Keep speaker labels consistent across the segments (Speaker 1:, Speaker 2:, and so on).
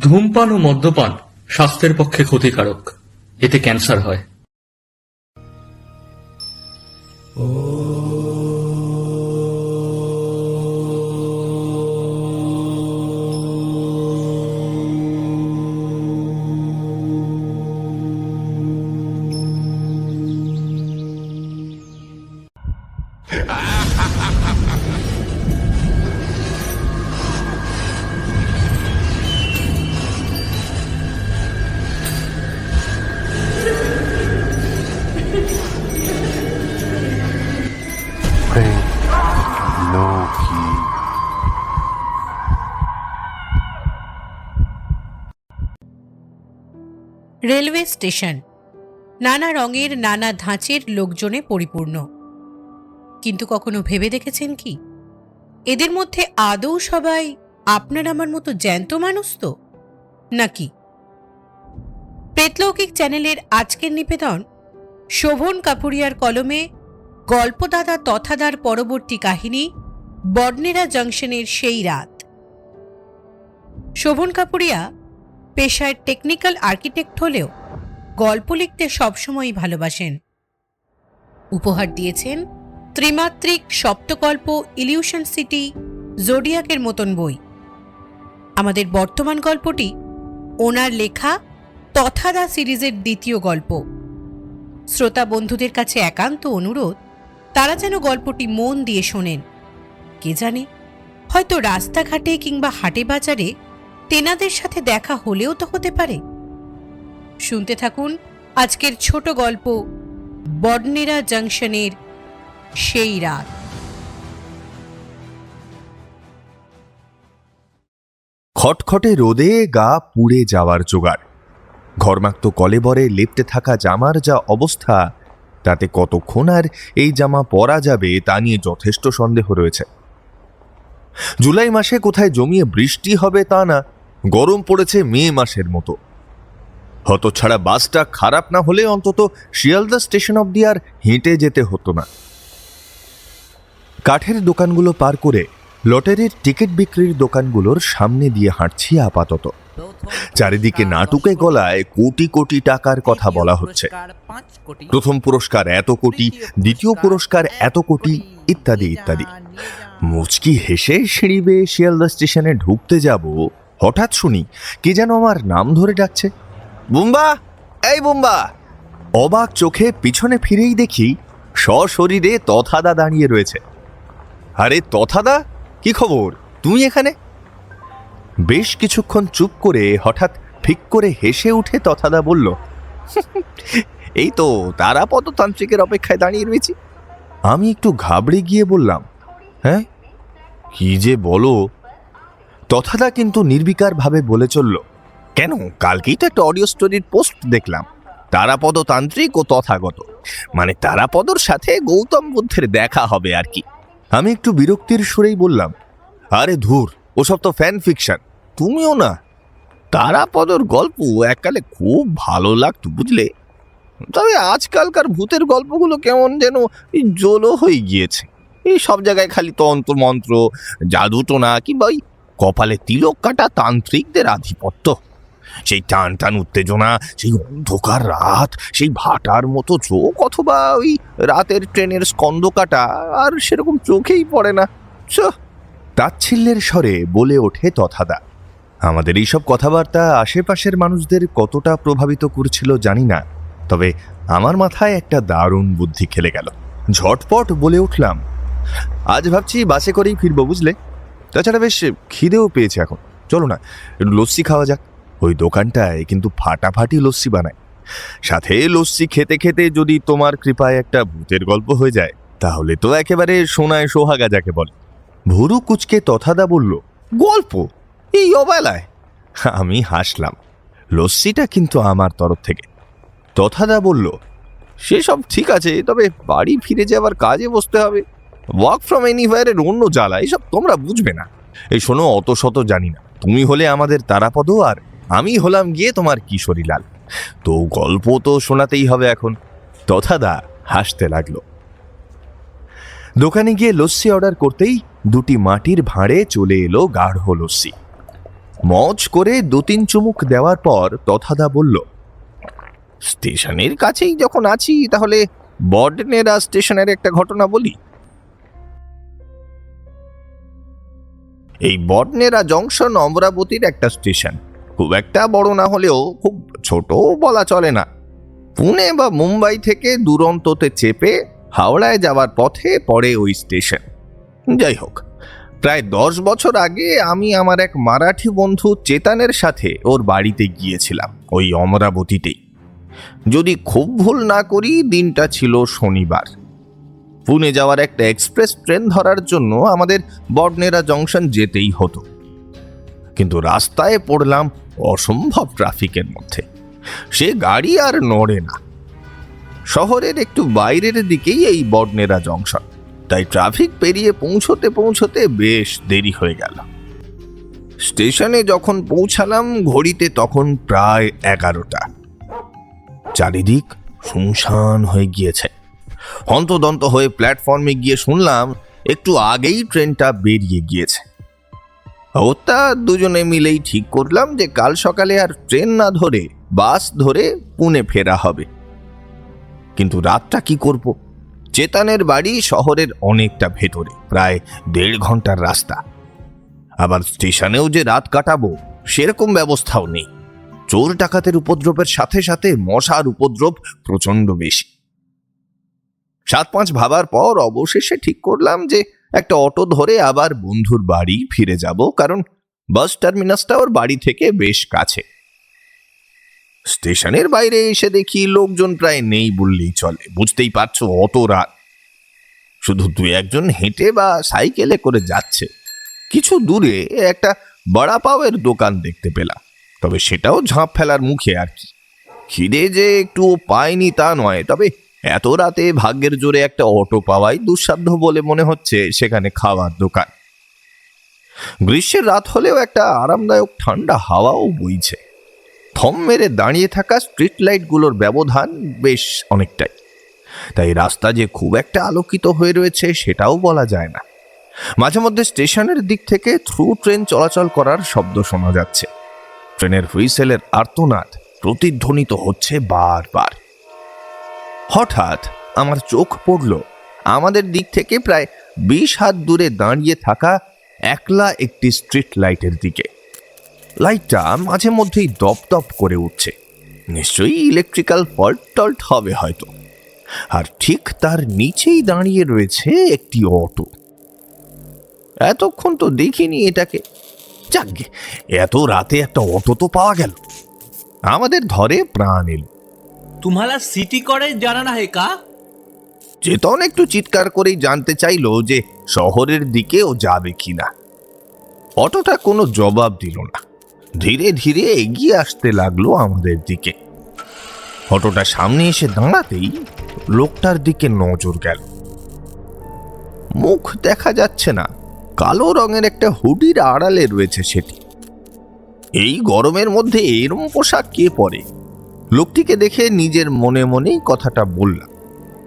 Speaker 1: ধূমপান ও মদ্যপান স্বাস্থ্যের পক্ষে ক্ষতিকারক। এতে ক্যান্সার হয়।
Speaker 2: Railway station. নানা রঙের, নানা ধাঁচের লোকজনে পরিপূর্ণ। কিন্তু কখনো ভেবে দেখেছেন কি? এদের মধ্যে আদৌ সবাই আপনার আমার মতো জ্যান্ত মানুষ তো? নাকি? প্রেতলৌকিক চ্যানেলের আজকের নিবেদন, শোভন কাপুরিয়ার কলমে গল্পদাদা তথাদার পরবর্তী কাহিনী, বর্ণেরা জংশনের সেই রাত। শোভন কাপুরিয়া পেশায় টেকনিক্যাল আর্কিটেক্ট হলেও গল্প লিখতে সবসময়ই ভালোবাসেন। উপহার দিয়েছেন ত্রিমাত্রিক সপ্তকল্প ইলিউশন সিটি জোডিয়াকের মতন বই। আমাদের বর্তমান গল্পটি ওনার লেখা তথাদা সিরিজের দ্বিতীয় গল্প। শ্রোতা বন্ধুদের কাছে একান্ত অনুরোধ, তারা যেন গল্পটি মন দিয়ে শোনেন। কে জানে, হয়তো রাস্তাঘাটে কিংবা হাটে বাজারে তেনাদের সাথে দেখা হলেও তো হতে পারে। শুনতে থাকুন আজকের ছোট গল্প বডনেরা জাংশনের সেই রাত।
Speaker 3: খটখটে রোদে গা পুড়ে যাওয়ার জোগাড়। ঘরমাক্ত কলেবরে লেপ্টে থাকা জামার যা অবস্থা, তাতে কতক্ষণ আর এই জামা পরা যাবে তা নিয়ে যথেষ্ট সন্দেহ রয়েছে। জুলাই মাসে কোথায় জমিয়ে বৃষ্টি হবে তা না গরম পড়েছে মে মাসের মতো। হতছাড়া বাসটা খারাপ না হলে অন্তত শিয়ালদা স্টেশন অব্দি আর হেঁটে যেতে হতো না। কাঠের দোকানগুলো পার করে লটারির টিকিট বিক্রির দোকানগুলোর সামনে দিয়ে হাঁটছি আপাতত। চারিদিকে নাটুকে গলায় কোটি কোটি টাকার কথা বলা হচ্ছে। প্রথম পুরস্কার এত কোটি, দ্বিতীয় পুরস্কার এত কোটি, ইত্যাদি ইত্যাদি। মুচকি হেসে সিঁড়ি বেয়ে শিয়ালদা স্টেশনে ঢুকতে যাব হঠাৎ শুনি কে যেন আমার নাম ধরে ডাকছে। বুম্বা, এই বুম্বা। অবাক চোখে পিছনে ফিরেই দেখি সশরীরে তথাদা দাঁড়িয়ে রয়েছে। আরে তথাদা, কি খবর? তুমি এখানে? বেশ কিছুক্ষণ চুপ করে হঠাৎ ফিক করে হেসে উঠে তথাদা বলল, এই তো তারাপদ তান্ত্রিকের অপেক্ষায় দাঁড়িয়ে রয়েছি। আমি একটু ঘাবড়ে গিয়ে বললাম হ্যাঁ? কি যে বলো তথাদা কিন্তু নির্বিকারভাবে বলে চলল, কেন? কালকেই তো একটা অডিও স্টোরির পোস্ট দেখলাম। তারাপদ তান্ত্রিক ও তথাগত। মানে তারাপদর সাথে গৌতম বুদ্ধের দেখা হবে আর কি। আমি একটু বিরক্তির সুরেই বললাম, আরে ধুর, ওসব তো ফ্যান ফিকশন তুমিও না। তারাপদর গল্প এককালে খুব ভালো লাগতো, বুঝলে? তবে আজকালকার ভূতের গল্পগুলো কেমন যেন জলো হয়ে গিয়েছে। এই সব জায়গায় খালি তন্ত্র মন্ত্র জাদুটোনা কিংবা ওই কপালে তিলক কাটা তান্ত্রিকদের আধিপত্য। সেই টান টান উত্তেজনা, সেই অন্ধকার রাত, সেই ভাটার মতো চোখ অথবা ওই রাতের ট্রেনের স্কন্দ কাটা আর সেরকম চোখেই পড়ে না। ছ। তাচ্ছিল্যের স্বরে বলে ওঠে তথাদা। আমাদের এইসব কথাবার্তা আশেপাশের মানুষদের কতটা প্রভাবিত করছিল জানি না, তবে আমার মাথায় একটা দারুণ বুদ্ধি খেলে গেল। ঝটপট বলে উঠলাম, আজ ভাবছি বাসে করেই ফিরবো, বুঝলে? তাছাড়া বেশ খিদেও পেয়েছে এখন। চলো না, একটু লস্যি খাওয়া যাক। ওই দোকানটায় কিন্তু ফাটাফাটি লস্যি বানায়। সাথে লস্যি খেতে খেতে যদি তোমার কৃপায় একটা ভূতের গল্প হয়ে যায়, তাহলে তো একেবারে সোনায় সোহাগা যাকে বলে। ভুরু কুচকে তথাদা বলল, গল্প? এই অবেলায়? আমি হাসলাম, লস্যিটা কিন্তু আমার তরফ থেকে। তথাদা বলল, সেসব ঠিক আছে, তবে বাড়ি ফিরে যাবার কাজে বসতে হবে। ওয়ার্ক ফ্রম এনিওয়ারের অন্য জ্বালা, এসব তোমরা বুঝবে না। এই শোনো, অত শত জানি না। তুমি হলে আমাদের তারাপদ আর আমি হলাম গিয়ে তোমার কিশোরীলাল। তো গল্প তো শোনাতেই হবে এখন। তথাদা হাসতে লাগল। দোকানে গিয়ে লস্যি অর্ডার করতেই দুটি মাটির ভাঁড়ে চলে এলো গাঢ় লস্যি। মজ করে দু তিন চুমুক দেওয়ার পর তথাদা বলল, স্টেশনের কাছেই যখন আছি, তাহলে বডনেরা স্টেশনের একটা ঘটনা বলি। এই বডনেরা জংশন অমরাবতীর একটা স্টেশন। খুব একটা বড় না হলেও খুব ছোটও বলা চলে না। পুনে বা মুম্বাই থেকে দুরন্ততে চেপে হাওড়ায় যাওয়ার পথে পড়ে ওই স্টেশন। যাই হোক, প্রায় দশ বছর আগে আমি আমার এক মারাঠি বন্ধু চেতানের সাথে ওর বাড়িতে গিয়েছিলাম, ওই অমরাবতীতেই। যদি খুব ভুল না করি, দিনটা ছিল শনিবার। পুনে যাওয়ার একটা এক্সপ্রেস ট্রেন ধরার জন্য আমাদের বডনেরা জংশন যেতেই হতো। কিন্তু রাস্তায় পড়লাম অসম্ভব ট্রাফিকের মধ্যে। সে গাড়ি আর নড়ে না। শহরের একটু বাইরের দিকেই এই বডনেরা জংশন। তাই ট্রাফিক পেরিয়ে পৌঁছতে পৌঁছতে বেশ দেরি হয়ে গেল। স্টেশনে যখন পৌঁছালাম, ঘড়িতে তখন প্রায় এগারোটা। চারিদিক শুনশান হয়ে গিয়েছে। হন্তদন্ত হয়ে প্ল্যাটফর্মে গিয়ে শুনলাম, একটু আগেই ট্রেনটা বেরিয়ে গিয়েছে। ওটা দুজনে মিলেই ঠিক করলাম যে কাল সকালে আর ট্রেন না ধরে, বাস ধরে পুনে ফেরা হবে। কিন্তু রাতটা কি করব? চেতানের বাড়ি শহরের অনেকটা ভেতরে, প্রায় দেড় ঘণ্টার রাস্তা। আবার স্টেশনেও যে রাত কাটাবো, সেরকম ব্যবস্থাও নেই। চোর ডাকাতের উপদ্রবের সাথে সাথে মশার উপদ্রব প্রচণ্ড বেশি। সাত পাঁচ ভাবার পর অবশেষে ঠিক করলাম যে একটা অটো ধরে আবার বন্ধুর বাড়ি ফিরে যাব, কারণ বাস টার্মিনাসটা ওর বাড়ি থেকে বেশ কাছে। স্টেশনের বাইরে এসে দেখি লোকজন প্রায় নেই বললেই চলে, বুঝতেই পারছ অত রাত। শুধু দু একজন হেঁটে বা সাইকেলে করে যাচ্ছে। কিছু দূরে একটা বড়া পাওয়ের দোকান দেখতে পেলাম, তবে সেটাও ঝাঁপ ফেলার মুখে আর কি। খিদে যে একটু পায়নি তা নয়, তবে এত রাতে ভাগ্যের জোরে একটা অটো পাওয়াই দুঃসাধ্য বলে মনে হচ্ছে সেখানে খাওয়ার দোকান। গ্রীষ্মের রাত হলেও একটা আরামদায়ক ঠান্ডা হাওয়াও বইছে। থম মেরে দাঁড়িয়ে থাকা স্ট্রিট লাইটগুলোর ব্যবধান বেশ অনেকটাই। তাই রাস্তা যে খুব একটা আলোকিত হয়ে রয়েছে সেটাও বলা যায় না। মাঝে মধ্যে স্টেশনের দিক থেকে থ্রু ট্রেন চলাচল করার শব্দ শোনা যাচ্ছে। ট্রেনের হুইসেলের আর্তনাদ প্রতিধ্বনিত হচ্ছে বারবার। হঠাৎ আমার চোখ পড়ল। আমাদের দিক থেকে প্রায় বিশ হাত দূরে দাঁড়িয়ে থাকা একলা একটি স্ট্রিট লাইটের দিকে। লাইটটা মাঝে মধ্যেই দপদপ করে উঠছে। নিশ্চয়ই ইলেকট্রিক্যাল ফল্ট টল্ট হবে হয়তো। আর ঠিক তার নিচেই দাঁড়িয়ে রয়েছে একটি অটো এতক্ষণ তো দেখিনি এটাকে। যাক, এত রাতে একটা অটো তো পাওয়া গেল। আমাদের ধরে প্রাণ এলো।
Speaker 4: तुम्हाला सिटी कॉलेज जाणार आहे का
Speaker 3: চেতন একটু চিৎকার করেই জানতে চাইলো যে শহরের দিকে ও যাবে কিনা অটোটা কোনো জবাব দিল না ধীরে ধীরে এগিয়ে আসতে লাগলো আমাদের দিকে অটোটা সামনে এসে দাঁড়াতেই লোকটার দিকে নজর গেল মুখ দেখা যাচ্ছে না কালো রঙের একটা হুডির আড়ালে রয়েছে সেটি এই গরমের মধ্যে এরম পোশাক কে পরে লোকটিকে দেখে নিজের মনে মনেই কথাটা বললাম।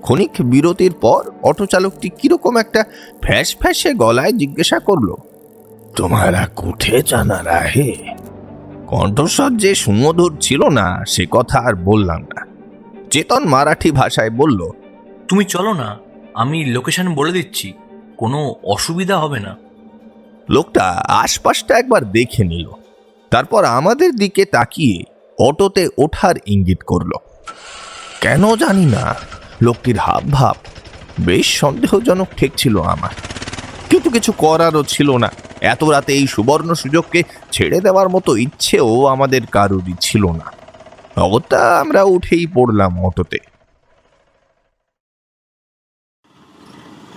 Speaker 3: ক্ষণিক বিরতির পর অটো চালকটি কীরকম একটা ফ্যাস ফ্যাসে গলায় জিজ্ঞাসা করল তোমারা কুঠে জানা রাহে? কণ্ঠস্বর যে সুমধুর ছিল না সে কথা আর বললাম না। চেতন মারাঠি ভাষায় বলল
Speaker 4: তুমি চলো না আমি লোকেশন বলে দিচ্ছি কোনো অসুবিধা হবে না।
Speaker 3: লোকটা আশপাশটা একবার দেখে নিল তারপর আমাদের দিকে তাকিয়ে অটোতে ওঠার ইঙ্গিত করল। কেন জানি না, লোকটির হাব ভাব বেশ সন্দেহজনক ঠেকছিল আমার। কিন্তু কিছু করারও ছিল না। এত রাতে এই সুবর্ণ সুযোগকে ছেড়ে দেওয়ার মতো ইচ্ছেও আমাদের কারোরই ছিল না। অগত্যা আমরা উঠেই পড়লাম অটোতে।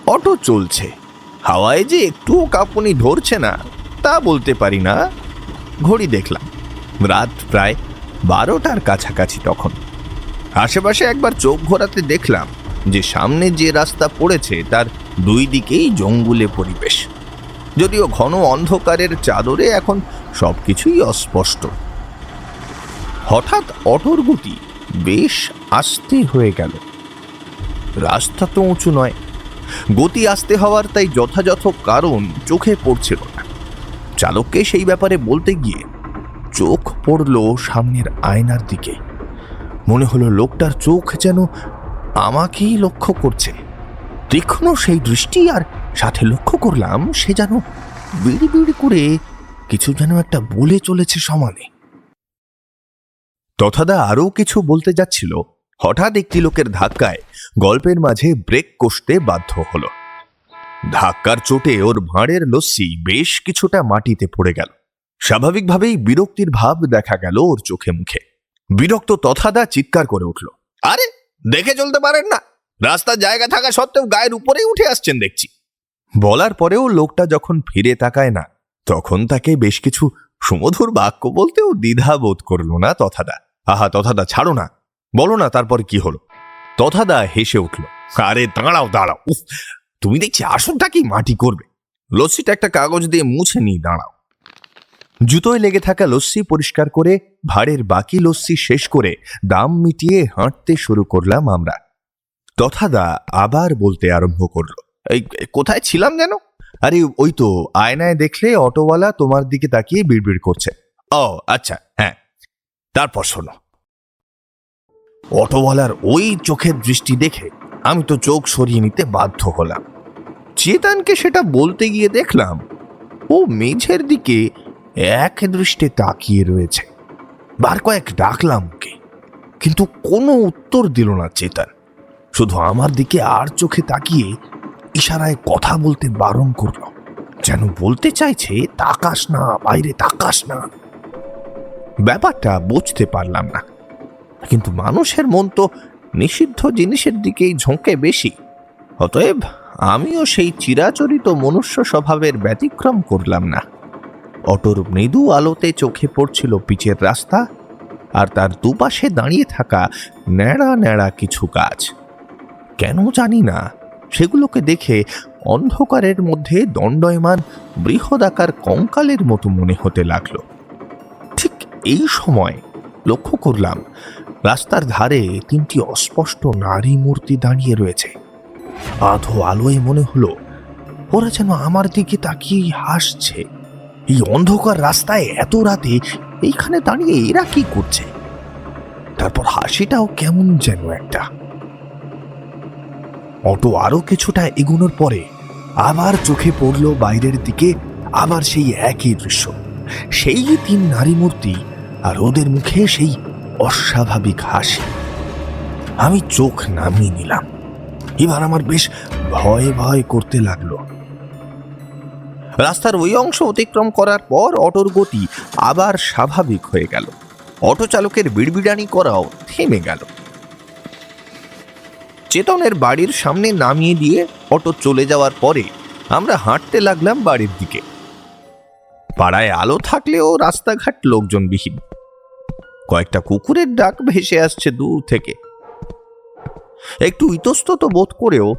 Speaker 3: অটো চলছে। হাওয়ায় যে একটুও কাঁপুনি ধরছে না, তা বলতে পারি না। ঘড়ি দেখলাম। রাত প্রায় বারোটার কাছাকাছি তখন। আশেপাশে একবার চোখ ঘোরাতে দেখলাম যে সামনে যে রাস্তা পড়েছে তার দুই দিকেই জঙ্গুলে পরিবেশ। যদিও ঘন অন্ধকারের চাদরে এখন সবকিছুই অস্পষ্ট। হঠাৎ অটোর গতি বেশ আস্তে হয়ে গেল। রাস্তা তো উঁচু নয়। গতি আস্তে হওয়ার তাই যথাযথ কারণ চোখে পড়ছিল না। চালককে সেই ব্যাপারে বলতে গিয়ে চোখ পড়ল সামনের আয়নার দিকে। মনে হলো লোকটার চোখ যেন আমাকেই লক্ষ্য করছে। তীক্ষ্ণ সেই দৃষ্টি আর সাথে লক্ষ্য করলাম সে যেন বিড়ি বিড়ি করে কিছু যেন একটা বলে চলেছে সমানে। তথাদা আরও কিছু বলতে যাচ্ছিল। হঠাৎ একটি লোকের ধাক্কায় গল্পের মাঝে ব্রেক কষতে বাধ্য হলো। ধাক্কার চোটে ওর ভাঁড়ের লস্যি বেশ কিছুটা মাটিতে পড়ে গেল। স্বাভাবিকভাবেই বিরক্তির ভাব দেখা গেল ওর চোখে মুখে। বিরক্ত তথাদা চিৎকার করে উঠল, আরে, দেখে চলতে পারেন না। রাস্তার জায়গা থাকা সত্ত্বেও গায়ের উপরেই উঠে আসছেন দেখছি। বলার পরেও লোকটা যখন ফিরে তাকায় না, তখন তাকে বেশ কিছু সুমধুর বাক্য বলতেও দ্বিধা বোধ করল না তথাদা। আহা, তথাদা, ছাড়ো না। বলো না তারপর কি হলো? তথাদা হেসে উঠল, আরে, দাঁড়াও দাঁড়াও তুমি দেখছি আসনটা কি মাটি করবে? লস্যিটা একটা কাগজ দিয়ে মুছে নিই, দাঁড়াও। জুতোয় লেগে থাকা লস্যি পরিষ্কার করে, ভাড়ের বাকি লস্যি শেষ করে দাম মিটিয়ে হাঁটতে শুরু করলাম আমরা। তথাদা আবার বলতে আরম্ভ করল, এই, কোথায় ছিলাম যেন? আরে, ওই তো, আয়নায় দেখলে অটোওয়ালা তোমার দিকে তাকিয়ে বিড়বিড় করছে। ও আচ্ছা হ্যাঁ তারপর শোনো। অটোওয়ালার ওই চোখের দৃষ্টি দেখে আমি তো চোখ সরিয়ে নিতে বাধ্য হলাম। চেতানকে সেটা বলতে গিয়ে দেখলাম, ও মেঝের দিকে এক দৃষ্টে তাকিয়ে রয়েছে। বার কয়েক ডাকলাম ওকে, কিন্তু কোনো উত্তর দিল না চেতন। শুধু আমার দিকে আর চোখে তাকিয়ে ইশারায় কথা বলতে বারণ করল, যেন বলতে চাইছে, তাকাস না, বাইরে তাকাস না। ব্যাপারটা বুঝতে পারলাম না, কিন্তু মানুষের মন তো নিষিদ্ধ জিনিসের দিকেই ঝোঁকে বেশি। অতএব আমিও সেই চিরাচরিত মনুষ্য স্বভাবের ব্যতিক্রম করলাম না। অটোর মৃদু আলোতে চোখে পড়ছিল পিচের রাস্তা আর তার দুপাশে দাঁড়িয়ে থাকা ন্যাড়া ন্যাড়া কিছু গাছ। কেন জানি না, সেগুলোকে দেখে অন্ধকারের মধ্যে দণ্ডয়মান বৃহদাকার কঙ্কালের মতো মনে হতে লাগল। ঠিক এই সময় লক্ষ্য করলাম, রাস্তার ধারে তিনটি অস্পষ্ট নারী মূর্তি দাঁড়িয়ে রয়েছে। আধো আলোয় মনে হলো, ওরা যেন আমার দিকে তাকিয়ে হাসছে। এই অন্ধকার রাস্তায় এত রাতে এইখানে দাঁড়িয়ে এরা কি করছে? তারপর হাসিটাও কেমন যেন একটা। অটো আরও কিছুটা এগোনোর পরে আবার চোখে পড়ল বাইরের দিকে আবার সেই একই দৃশ্য। সেই তিন নারী মূর্তি আর ওদের মুখে সেই অস্বাভাবিক হাসি। আমি চোখ নামিয়ে নিলাম। এবার আমার বেশ ভয় ভয় করতে লাগল। রাস্তার ওই অংশ অতিক্রম করার পর অটোর গতি আবার স্বাভাবিক হয়ে গেল। অটো চালকের বিড়বিড়ানি করাও থেমে গেল। চেতনের বাড়ির সামনে নামিয়ে দিয়ে অটো চলে যাওয়ার পরে আমরা হাঁটতে লাগলাম বাড়ির দিকে। পাড়ায় আলো থাকলেও রাস্তাঘাট লোকজনবিহীন। কয়েকটা কুকুরের ডাক ভেসে আসছে দূর থেকে। একটু ইতস্তত বোধ করেও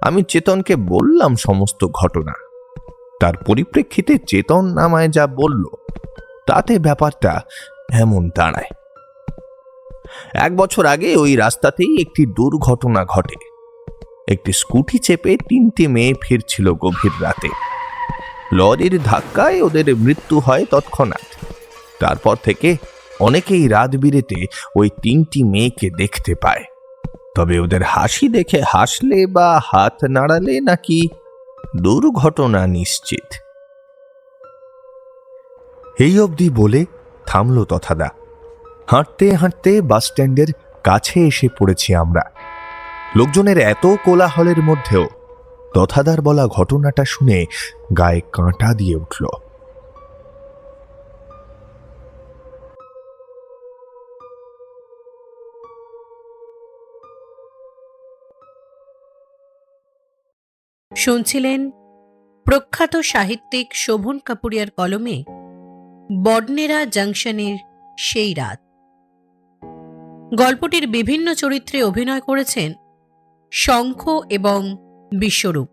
Speaker 3: আমি চেতনকে বললাম সমস্ত ঘটনা। তার পরিপ্রেক্ষিতে চেতন নামায় যা বলল, তাতে ব্যাপারটা এমন দাঁড়ায়। এক বছর আগে ওই রাস্তাতেই একটি দুর্ঘটনা ঘটে। একটি স্কুটি চেপে তিনটি মেয়ে ফিরছিল গভীর রাতে। লরির ধাক্কায় ওদের মৃত্যু হয় তৎক্ষণাৎ। তারপর থেকে অনেকেই রাত বিরেতে ওই তিনটি মেয়েকে দেখতে পায়। তবে ওদের হাসি দেখে হাসলে বা হাত নাড়ালে নাকি দুর্ঘটনা নিশ্চিত। এই অবধি বলে থামল তথাদা। হাঁটতে হাঁটতে বাস স্ট্যান্ডের কাছে এসে পড়েছি আমরা। লোকজনের এত কোলাহলের মধ্যেও তথাদার বলা ঘটনাটা শুনে গায়ে কাঁটা দিয়ে উঠল।
Speaker 2: শুনছিলেন প্রখ্যাত সাহিত্যিক শোভন কাপুরিয়ার কলমে বডনেরা জাংশনের সেই রাত। গল্পটির বিভিন্ন চরিত্রে অভিনয় করেছেন শঙ্খ এবং বিশ্বরূপ।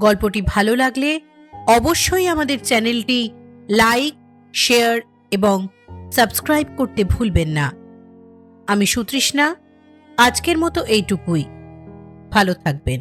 Speaker 2: গল্পটি ভালো লাগলে অবশ্যই আমাদের চ্যানেলটি লাইক, শেয়ার এবং সাবস্ক্রাইব করতে ভুলবেন না। আমি সুতৃষ্ণা, আজকের মতো এইটুকুই। ভালো থাকবেন।